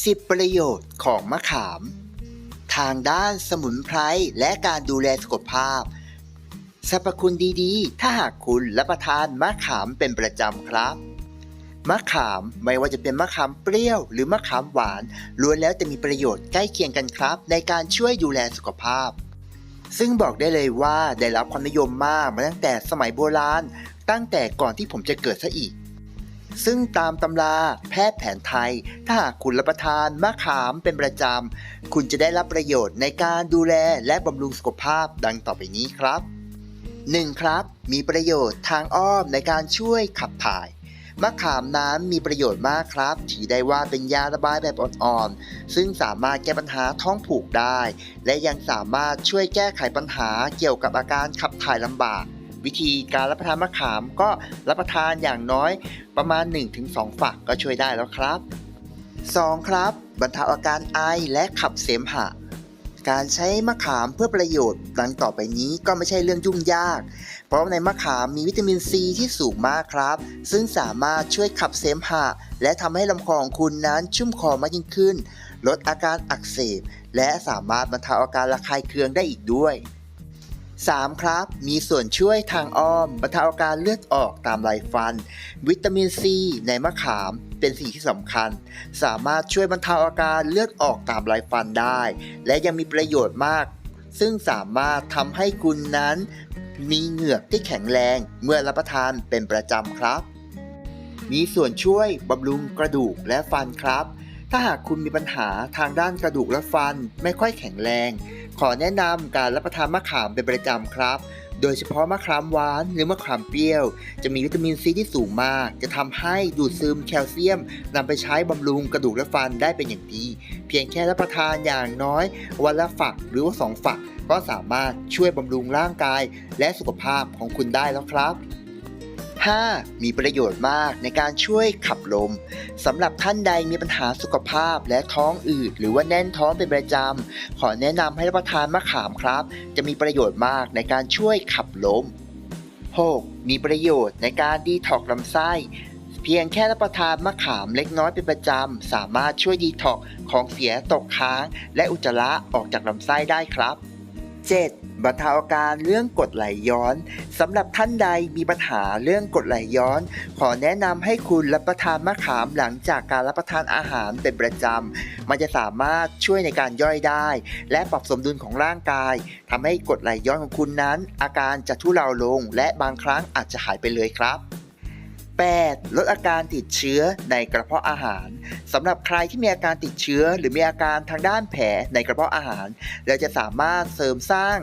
10 ประโยชน์ของมะขาม ทางด้านสมุนไพรและการดูแลสุขภาพสรรพคุณดีๆ ถ้าหากคุณรับประทานมะขามเป็นประจำครับ มะขามไม่ว่าจะเป็นมะขามเปรี้ยว หรือมะขามหวานล้วนแล้วจะมีประโยชน์ใกล้เคียงกันครับ ในการช่วยดูแลสุขภาพ ซึ่งบอกได้เลยว่าได้รับความนิยมมากมาตั้งแต่สมัยโบราณ ตั้งแต่ก่อนที่ผมจะเกิดซะอีก ซึ่งตามตำราแพทย์แผนไทย ถ้าหากคุณรับประทานมะขามเป็นประจำ คุณจะได้รับประโยชน์ในการดูแลและบำรุงสุขภาพดังต่อไปนี้ครับ 1. ครับ มีประโยชน์ทางอ้อมในการช่วยขับถ่ายมะขามน้ำมีประโยชน์มากครับ ถือได้ว่าเป็นยาระบายแบบอ่อนๆ ซึ่งสามารถแก้ปัญหาท้องผูกได้ และยังสามารถช่วยแก้ไขปัญหาเกี่ยวกับอาการขับถ่ายลำบาก วิธีการรับประทานมะขามก็รับประทานอย่างน้อยประมาณ 1-2 ฝักก็ช่วยได้แล้วครับ 2. ครับ บรรเทาอาการไอและขับเสมหะ การใช้มะขามเพื่อประโยชน์ดังต่อไปนี้ก็ไม่ใช่เรื่องยุ่งยาก เพราะในมะขามมีวิตามินซีที่สูงมากครับ ซึ่งสามารถช่วยขับเสมหะ และทำให้ลำคอของคุณนั้นชุ่มคอมากยิ่งขึ้น ลดอาการอักเสบ และสามารถบรรเทาอาการระคายเคืองได้อีกด้วย 3. ครับ มีส่วนช่วยทางอ้อมบรรเทาอาการเลือดออกตามไรฟัน วิตามินซีในมะขามเป็นสิ่งที่สำคัญ สามารถช่วยบรรเทาอาการเลือดออกตามไรฟันได้ และยังมีประโยชน์มาก ซึ่งสามารถทำให้คุณนั้น มีเหงือกที่แข็งแรงเมื่อรับประทานเป็นประจำครับ มีส่วนช่วยบำรุงกระดูกและฟันครับ ถ้าหากคุณมีปัญหาทางด้านกระดูกและฟันไม่ค่อยแข็งแรง ขอแนะนำการรับประทานมะขามเป็นประจำครับ โดยเฉพาะมะขามหวานหรือมะขามเปรี้ยว จะมีวิตามินซีที่สูงมาก จะทำให้ดูดซึมแคลเซียมนำไปใช้บำรุงกระดูกและฟันได้เป็นอย่างดี เพียงแค่รับประทานอย่างน้อย วันละฝักหรือว่าสองฝัก ก็สามารถช่วยบำรุงร่างกาย และสุขภาพของคุณได้แล้วครับ 5. มีประโยชน์มากในการช่วยขับลมสำหรับท่านใดมีปัญหาสุขภาพและท้องอืดหรือว่าแน่นท้องเป็นประจำ ขอแนะนำให้รับประทานมะขามครับ จะมีประโยชน์มากในการช่วยขับลม 6. มีประโยชน์ในการดีท็อกลำไส้เพียงแค่รับประทานมะขามเล็กน้อยเป็นประจำ สามารถช่วยดีท็อกของเสียตกค้าง และอุจจาระออกจากลำไส้ได้ครับ 7. บรรเทาอาการเรื่องกรดไหลย้อนสำหรับท่านใดมีปัญหาเรื่องกรดไหลย้อน ขอแนะนำให้คุณรับประทานมะขามหลังจากการรับประทานอาหารเป็นประจำมันจะสามารถช่วยในการย่อยได้ และปรับสมดุลของร่างกายทำให้กรดไหลย้อนของคุณนั้น อาการจะทุเลาลง และบางครั้งอาจจะหายไปเลยครับ 8. ลดอาการติดเชื้อในกระเพาะอาหารสำหรับใครที่มีอาการติดเชื้อ หรือมีอาการทางด้านแผลในกระเพาะอาหาร เราจะสามารถเสริมสร้าง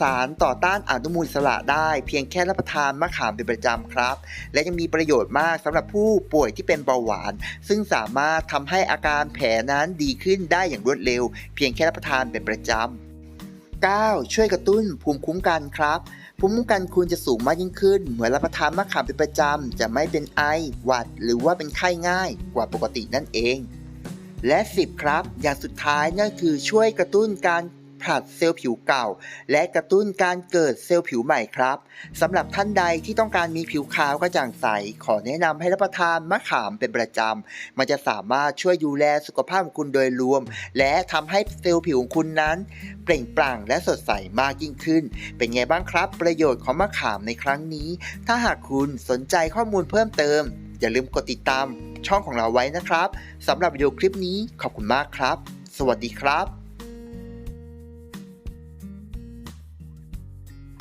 สารต่อต้านอนุมูลอิสระได้ เพียงแค่รับประทานมะขามเป็นประจำครับ และยังมีประโยชน์มากสำหรับผู้ป่วยที่เป็นเบาหวาน ซึ่งสามารถทำให้อาการแผลนั้นดีขึ้นได้อย่างรวดเร็ว เพียงแค่รับประทานเป็นประจำ 9. ช่วยกระตุ้นภูมิคุ้มกันครับ ภูมิคุ้มกันคุณจะสูงมากยิ่งขึ้น เมื่อรับประทานมะขามเป็นประจำ จะไม่เป็นไอ หวัด หรือว่าเป็นไข้ง่ายกว่าปกตินั่นเอง และ 10 ครับ อย่างสุดท้ายนั่นคือช่วยกระตุ้นการ ผลัดเซลล์ผิวเก่า และกระตุ้นการเกิดเซลล์ผิวใหม่ครับสำหรับท่านใดที่ต้องการมีผิวขาวกระจ่างใส ขอแนะนำให้รับประทานมะขามเป็นประจำ มันจะสามารถช่วยดูแลสุขภาพของคุณโดยรวม และทำให้เซลล์ผิวของคุณนั้น เปล่งปลั่งและสดใสมากยิ่งขึ้น เป็นไงบ้างครับ ประโยชน์ของมะขามในครั้งนี้ ถ้าหากคุณสนใจข้อมูลเพิ่มเติม อย่าลืมกดติดตามช่องของเราไว้นะครับสำหรับวิดีโอคลิปนี้ขอบคุณมากครับ สวัสดีครับ